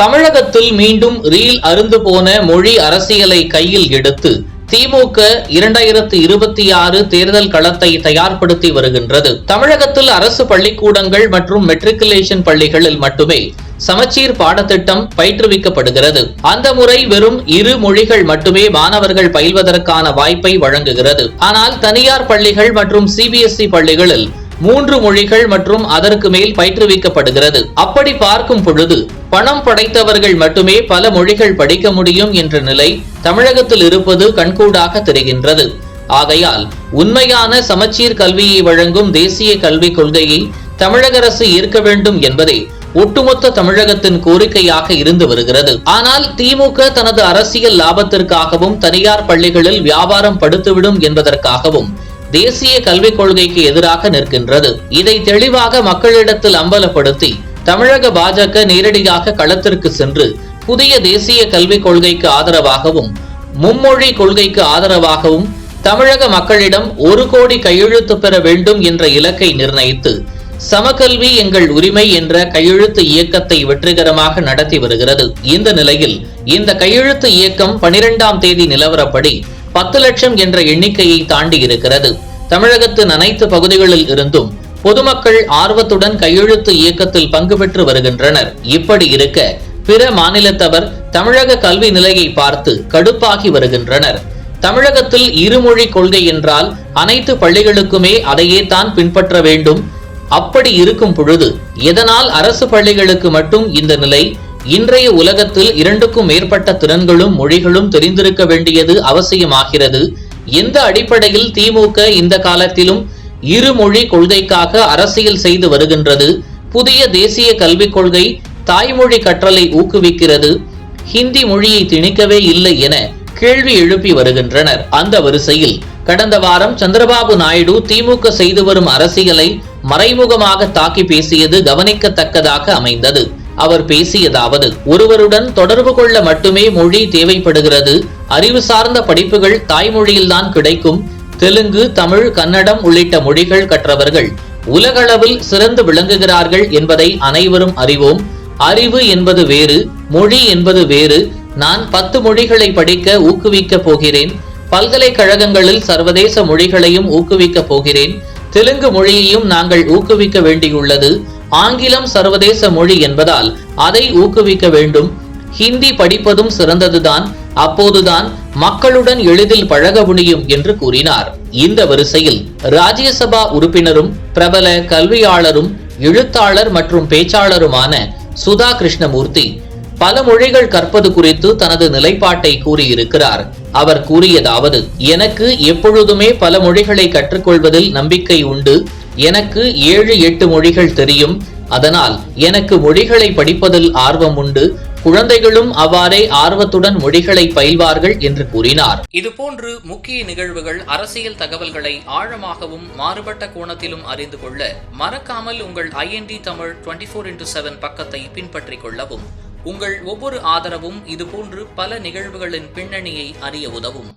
தமிழகத்தில் மீண்டும் ரீல் அருந்து போன மொழி அரசியலை கையில் எடுத்து திமுக இரண்டாயிரத்து இருபத்தி ஆறு தேர்தல் களத்தை தயார்படுத்தி வருகின்றது. தமிழகத்தில் அரசு பள்ளிக்கூடங்கள் மற்றும் மெட்ரிகுலேஷன் பள்ளிகளில் மட்டுமே சமச்சீர் பாடத்திட்டம் பயிற்றுவிக்கப்படுகிறது. அந்த முறை வெறும் இரு மொழிகள் மட்டுமே மாணவர்கள் பயில்வதற்கான வாய்ப்பை வழங்குகிறது. ஆனால் தனியார் பள்ளிகள் மற்றும் சிபிஎஸ்இ பள்ளிகளில் மூன்று மொழிகள் மற்றும் அதற்கு மேல் பயிற்றுவிக்கப்படுகிறது. அப்படி பார்க்கும் பொழுது பணம் படைத்தவர்கள் மட்டுமே பல மொழிகள் படிக்க முடியும் என்ற நிலை தமிழகத்தில் இருப்பது கண்கூடாக தெரிகின்றது. ஆகையால் உண்மையான சமச்சீர் கல்வியை வழங்கும் தேசிய கல்விக் கொள்கையை தமிழக அரசு ஏற்க வேண்டும் என்பதே ஒட்டுமொத்த தமிழகத்தின் கோரிக்கையாக இருந்து வருகிறது. ஆனால் திமுக தனது அரசியல் லாபத்திற்காகவும் தனியார் பள்ளிகளில் வியாபாரம் படுத்துவிடும் என்பதற்காகவும் தேசிய கல்விக் கொள்கைக்கு எதிராக நிற்கின்றது. இதை தெளிவாக மக்களிடத்தில் அம்பலப்படுத்தி தமிழக பாஜக நேரடியாக களத்திற்கு சென்று புதிய தேசிய கல்விக் கொள்கைக்கு ஆதரவாகவும் மும்மொழி கொள்கைக்கு ஆதரவாகவும் தமிழக மக்களிடம் ஒரு கோடி கையெழுத்து பெற வேண்டும் என்ற இலக்கை நிர்ணயித்து சமகல்வி எங்கள் உரிமை என்ற கையெழுத்து இயக்கத்தை வெற்றிகரமாக நடத்தி வருகிறது. இந்த நிலையில் இந்த கையெழுத்து இயக்கம் பனிரெண்டாம் தேதி நிலவரப்படி பத்து லட்சம் என்ற எண்ணிக்கையை தாண்டி இருக்கிறது. தமிழகத்தின் அனைத்து பகுதிகளில் இருந்தும் பொதுமக்கள் ஆர்வத்துடன் கையெழுத்து இயக்கத்தில் பங்கு பெற்று வருகின்றனர். இப்படி இருக்க பிற மாநிலத்தவர் தமிழக கல்வி நிலையை பார்த்து கடுப்பாகி வருகின்றனர். தமிழகத்தில் இருமொழி கொள்கை என்றால் அனைத்து பள்ளிகளுக்குமே அதையே தான் பின்பற்ற வேண்டும். அப்படி இருக்கும் பொழுது எதனால் அரசு பள்ளிகளுக்கு மட்டும் இந்த நிலை? இன்றைய உலகத்தில் இரண்டுக்கும் மேற்பட்ட திறன்களும் மொழிகளும் தெரிந்திருக்க வேண்டியது அவசியமாகிறது. எந்த அடிப்படையில் திமுக இந்த காலத்திலும் இருமொழி கொள்கைக்காக அரசியல் செய்து வருகின்றது. புதிய தேசிய கல்விக் கொள்கை தாய்மொழி கற்றலை ஊக்குவிக்கிறது. ஹிந்தி மொழியை திணிக்கவே இல்லை என கேள்வி எழுப்பி வருகின்றனர். அந்த வரிசையில் கடந்த வாரம் சந்திரபாபு நாயுடு திமுக செய்து வரும் அரசியலை மறைமுகமாக தாக்கி பேசியது கவனிக்கத்தக்கதாக அமைந்தது. அவர் பேசியதாவது ஒருவருடன் தொடர்பு கொள்ள மட்டுமே மொழி தேவைப்படுகிறது. அறிவு சார்ந்த படிப்புகள் தாய்மொழியில்தான் கிடைக்கும். தெலுங்கு தமிழ் கன்னடம் உள்ளிட்ட மொழிகள் கற்றவர்கள் உலகளவில் சிறந்து விளங்குகிறார்கள் என்பதை அனைவரும் அறிவோம். அறிவு என்பது வேறு மொழி என்பது வேறு. நான் பத்து மொழிகளை படிக்க ஊக்குவிக்கப் போகிறேன். பல்கலைக்கழகங்களில் சர்வதேச மொழிகளையும் ஊக்குவிக்கப் போகிறேன். தெலுங்கு மொழியையும் நாங்கள் ஊக்குவிக்க வேண்டியுள்ளது. ஆங்கிலம் சர்வதேச மொழி என்பதால் அதை ஊக்குவிக்க வேண்டும். ஹிந்தி படிப்பதும் சிறந்ததுதான். அப்போதுதான் மக்களுடன் எளிதில் பழக முடியும் என்று கூறினார். இந்த வரிசையில் ராஜ்யசபா உறுப்பினரும் பிரபல கல்வியாளரும் எழுத்தாளர் மற்றும் பேச்சாளருமான சுதா கிருஷ்ணமூர்த்தி பல மொழிகள் கற்பது குறித்து தனது நிலைப்பாட்டை கூறியிருக்கிறார். அவர் கூறியதாவது எனக்கு எப்பொழுதுமே பல மொழிகளை கற்றுக்கொள்வதில் நம்பிக்கை உண்டு. எனக்கு ஏழு எட்டு மொழிகள் தெரியும். அதனால் எனக்கு மொழிகளை படிப்பதில் ஆர்வம் உண்டு. குழந்தைகளும் அவ்வாறே ஆர்வத்துடன் மொழிகளை பயில்வார்கள் என்று கூறினார். இதுபோன்று முக்கிய நிகழ்வுகள் அரசியல் தகவல்களை ஆழமாகவும் மாறுபட்ட கோணத்திலும் அறிந்து கொள்ள மறக்காமல் உங்கள் IND Tamil twenty four into seven பக்கத்தை பின்பற்றிக் கொள்ளவும். உங்கள் ஒவ்வொரு ஆதரவும் இதுபோன்று பல நிகழ்வுகளின் பின்னணியை அறிய உதவும்.